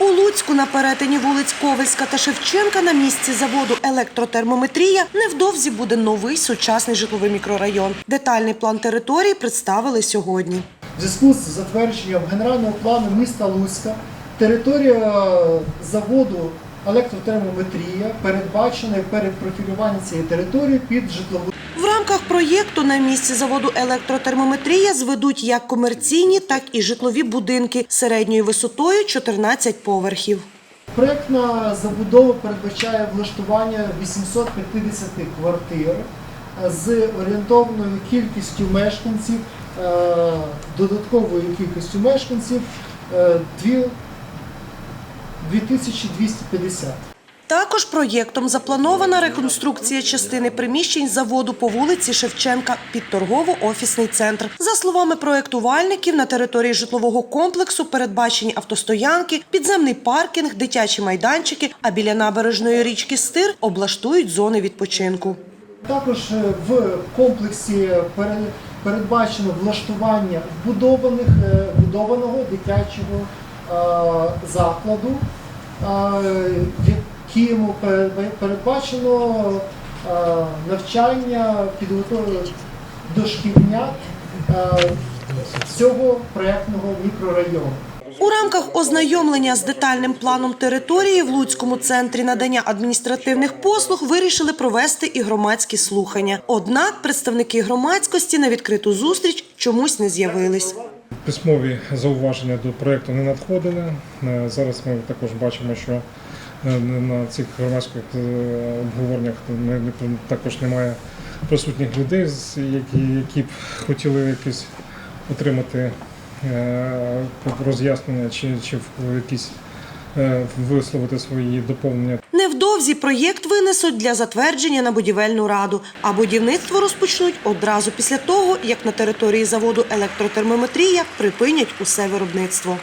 У Луцьку на перетині вулиць Ковельська та Шевченка на місці заводу електротермометрія невдовзі буде новий сучасний житловий мікрорайон. Детальний план території представили сьогодні. В зв'язку з затвердженням генерального плану міста Луцька територія заводу електротермометрія передбачена передпрофілювання цієї території під житлову. Рамках проєкту на місці заводу електротермометрія зведуть як комерційні, так і житлові будинки середньою висотою 14 поверхів. Проєктна забудова передбачає влаштування 850 квартир е, з орієнтовною кількістю мешканців, е, додатковою кількістю мешканців е, 2250. Також проєктом запланована реконструкція частини приміщень заводу по вулиці Шевченка під торгово-офісний центр. За словами проєктувальників, на території житлового комплексу передбачені автостоянки, підземний паркінг, дитячі майданчики, а біля набережної річки Стир облаштують зони відпочинку. Також е, в комплексі пере- передбачено влаштування вбудованих, е, вбудованого дитячого е, закладу, е, в передбачено е, навчання підготовлення дошкільнят е, цього проєктного мікрорайону. У рамках ознайомлення з детальним планом території в Луцькому центрі надання адміністративних послуг вирішили провести і громадські слухання. Однак представники громадськості на відкриту зустріч чомусь не з'явились. Письмові зауваження до проєкту не надходили. Е, Зараз ми також бачимо, що на цих громадських е, обговореннях також немає присутніх людей, які, які б хотіли якісь отримати е, роз'яснення чи, чи якісь е, висловити свої доповнення Невдовзі проєкт винесуть для затвердження на будівельну раду, а будівництво розпочнуть одразу після того, як на території заводу електротермометрія припинять усе виробництво.